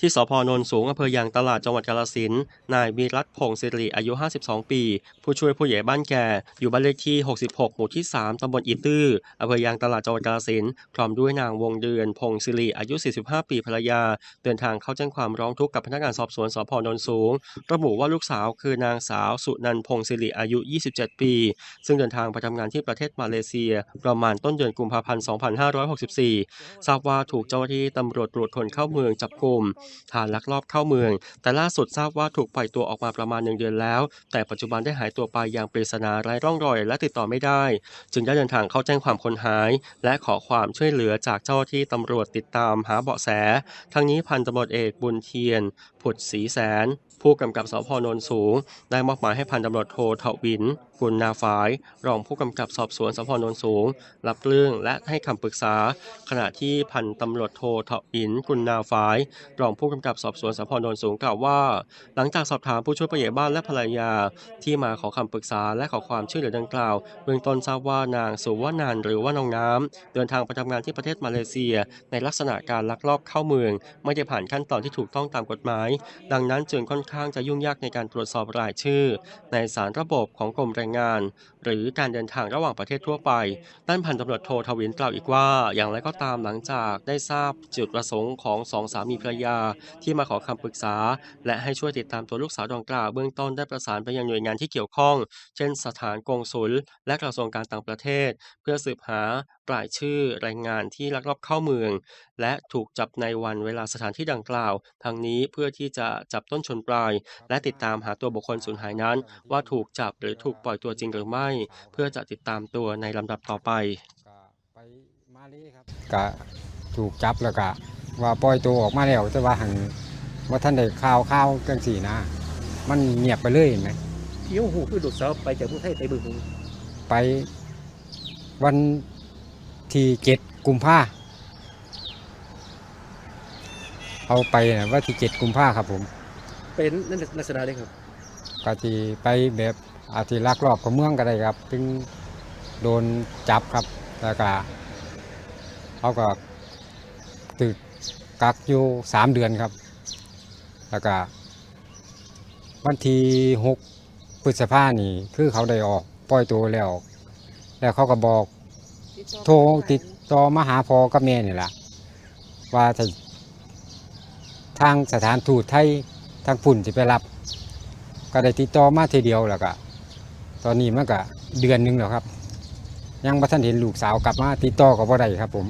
ที่สพนนสูงอำเภอยางตลาดจังหวัดกาฬสินนายวีรัตพงศิริอายุ 52 ปี ผู้ช่วยผู้ใหญ่บ้านแก่ อยู่บ้านเลขที่ 66 หมู่ที่ 3 ตำบลอีตื้ออำเภอยางตลาดจังหวัดกาฬสินพร้อมด้วยนางวงเดือน พงศิริอายุ 45 ปีภรรยา เดินทางเข้าแจ้งความร้องทุกข์กับพนักงานสอบสวนสพนนสูง ระบุว่าลูกสาวคือนางสาวสุนันพงศิริอายุ 27 ปี ซึ่งเดินทางไปทำงานที่ประเทศมาเลเซีย ประมาณต้นเดือนกุมภาพันธ์ 2564 ทราบว่าถูกเจ้าหน้าที่ตำรวจตรวจคนเข้าเมืองจับกลุ่มฐานลักลอบเข้าเมือง แต่ล่าสุดทราบว่าถูกปล่อยตัวออกมาประมาณหนึ่งเดือนแล้ว แต่ปัจจุบันได้หายตัวไปอย่างปริศนาไร้ร่องรอยและติดต่อไม่ได้ จึงได้เดินทางเข้าแจ้งความคนหาย และขอความช่วยเหลือจากเจ้าที่ตำรวจติดตามหาเบาะแส ทั้งนี้พันตำรวจเอกบุญเทียน ผุดศรีแสน ผู้กำกับสพนนสูง ได้มอบหมายให้พันตำรวจโททวินกุลนาฝาย รองผู้กำกับสอบสวนสพนนสูง รับเรื่องและให้คำปรึกษา ขณะที่พันตำรวจโททวินกุลนาฝาย รองผู้กำกับสอบสวนสพนนสูงกล่าวว่า หลังจากสอบถามผู้ช่วยผู้ใหญ่บ้านและภรรยา ที่มาขอคำปรึกษาและขอความช่วยเหลือดังกล่าวเบื้องต้นทราบว่านางสุวรรณานหรือว่าน้องน้ำเดินทางไปทำงานที่ประเทศมาเลเซีย ในลักษณะการลักลอบเข้าเมือง ไม่ได้ผ่านขั้นตอนที่ถูกต้องตามกฎหมาย ดังนั้นจึงค่อนข้างทางจะยุ่งยากในการตรวจสอบรายชื่อ ในสารระบบของกรมแรงงาน หรือการเดินทางระหว่างประเทศทั่วไป ด้านพันตำรวจโททวินกล่าวอีกว่า อย่างไรก็ตามหลังจากได้ทราบจุดประสงค์ของสองสามีภรรยา ที่มาขอคำปรึกษา และให้ช่วยติดตามตัวลูกสาวดังกล่าวเบื้องต้นได้ประสานไปยังหน่วยงานที่เกี่ยวข้อง เช่น สถานกงสุลและกระทรวงการต่างประเทศ เพื่อสืบหารายชื่อแรงงานที่ลักลอบเข้าเมือง และถูกจับในวันเวลาสถานที่ดังกล่าวทั้งนี้เพื่อที่จะจับต้นชนปลาาย และติดตามหาตัวบุคคลสูญหายนั้น ว่าถูกจับหรือถูกปล่อยตัวจริงหรือไม่ เพื่อจะติดตามตัวในลำดับต่อไปก็ไปมาเลยครับก็ถูกจับแล้วก็ว่าปล่อยตัวออกมาแล้วแต่ว่าหังว่าท่านได้ข่าวข่าวจังสี่นะ มันเงียบไปเลยเห็นไหมที่ห้องหูคือดูดสาวไปจากเมืองไทยไปเมืองหูไปวันที่เจ็ดกุมภาเอาไปนะว่าที่เจ็ดกุมภาครับผม เป็นนั่นลักษณะเลยครับก็ที่ไปแบบอาจจะลักลอบข้าเมืองก็ได้ครับ ถึงโดนจับครับแล้วก็เขาก็ตึกกักอยู่สามเดือนครับ แล้วก็วันที่หกพฤษภานี่คือเขาได้ออกปล่อยตัวแล้ว แล้วเขาก็บอกโทรติดต่อมาหาพอกับแม่นี่แหละว่าทางสถานทูตไทย ทางฝุ่นจะไปรับ ก็ได้ติดต่อมาทีเดียวแล้วก็ตอนนี้มันก็เดือนหนึงแล้วครับ ยังบ่ทันเห็นลูกสาวกลับมาติดต่อกับบ่ได้ครับ ผม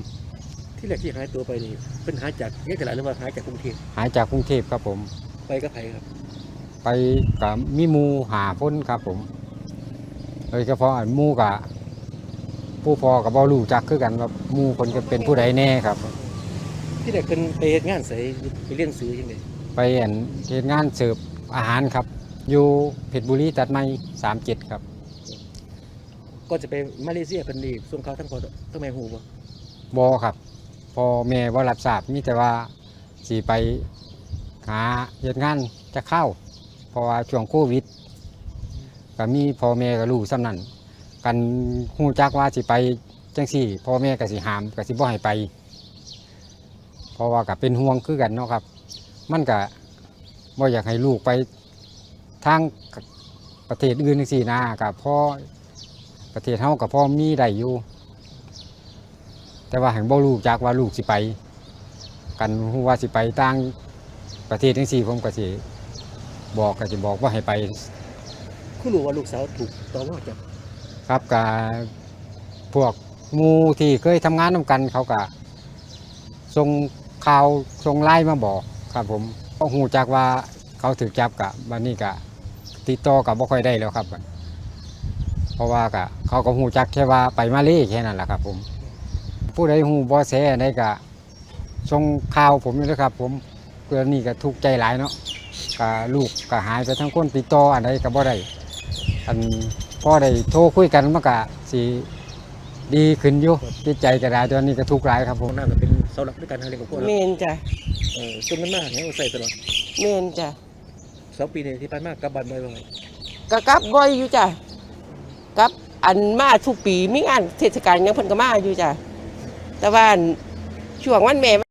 ที่แรกที่หายตัวไปนี่เป็นหายจากเยอะขนาดหรือว่าหายจากกรุงเทพหายจากกรุงเทพครับผม ไปกับไผครับ ไปกับมีหมูหาพ้นครับ ผมโดยเฉพาะอันหมูกับผู้พอกับบ่รู้จักคือกันว่าหมูคนจะเป็นผู้ใดแน่ครับ ที่แรกเป็นไปเฮ็ดงานใส่ไปเรียนสื่อยังไง ไปเห็นเหตุงานเสิร์ฟอาหารครับ อยู่เพชรบุรีตัดไม้สามเจ็ดครับ ก็จะไปมาเลเซียเป็นนี่ส่งเขาทั้งพอทั้งแม่หูบ่บอครับ พอแม่ว่ารับทราบมีแต่ว่าสีไปหาเหตุงานจะเข้าเพราะว่าช่วงโควิดก็มีพ่อแม่กับลูกซ้ำนั่นกันหูจักว่าสิไปจังสี่พ่อแม่ก็สิหามก็สิบ่ให้ไป เพราะว่าก็เป็นห่วงคือกันเนาะครับ มันก็บ่อยากให้ลูกไปทางประเทศอื่นจังซี่นะกับพ่อประเทศเฮากับพ่อมีได้อยู่ แต่ว่าแห่งบ่รู้จักว่าลูกสิไป กันฮู้ว่าสิไปต่างประเทศจังซี่ผมก็สิบอกก็สิบอกว่าให้ไปคุณรู้ว่าลูกสาวถูกต่อว่าจับครับกับพวกหมู่ที่เคยทำงานนํกันเขาก็ส่งข่าวส่งไลน์มาบอก ครับผมก็ฮู้จักว่าเขาถูกจับกะบัดนี้ก็ติดต่อกับบ่ค่อยได้แล้วครับ เพราะว่าก็เขาก็ฮู้จักแค่ว่าไปมาเลแค่นั้นแหละครับ ผม ผู้ใดฮู้บ่แสได้ก็ส่งข่าวผมนี่แหละครับ ผมเพื่อนี่ก็ทุกข์ใจหลายเนาะก็ลูกก็หายไปทั้งคนติดต่ออันใดก็บ่ได้อันพอได้โทรคุยกันมันก็สิดีขึ้นอยู่จิตใจก็ได้ตอนนี้ก็ทุกข์หลายครับผขอมงน้าก็เป็นเสาหลักในการหาเลี้ยงของพวกเราเมนจ้ะ เออจนมันมากให้เราใส่ตลอดเมนจ้ะสองปีนี้ที่ผ่านมากกลับบ้านบ่อยก็กลับบ่อยอยู่จ้ะกลับอันมาทุกปีมีงานเทศกาลหยังเพิ่นก็มาอยู่จ้ะแต่ว่าอันช่วงวันแม่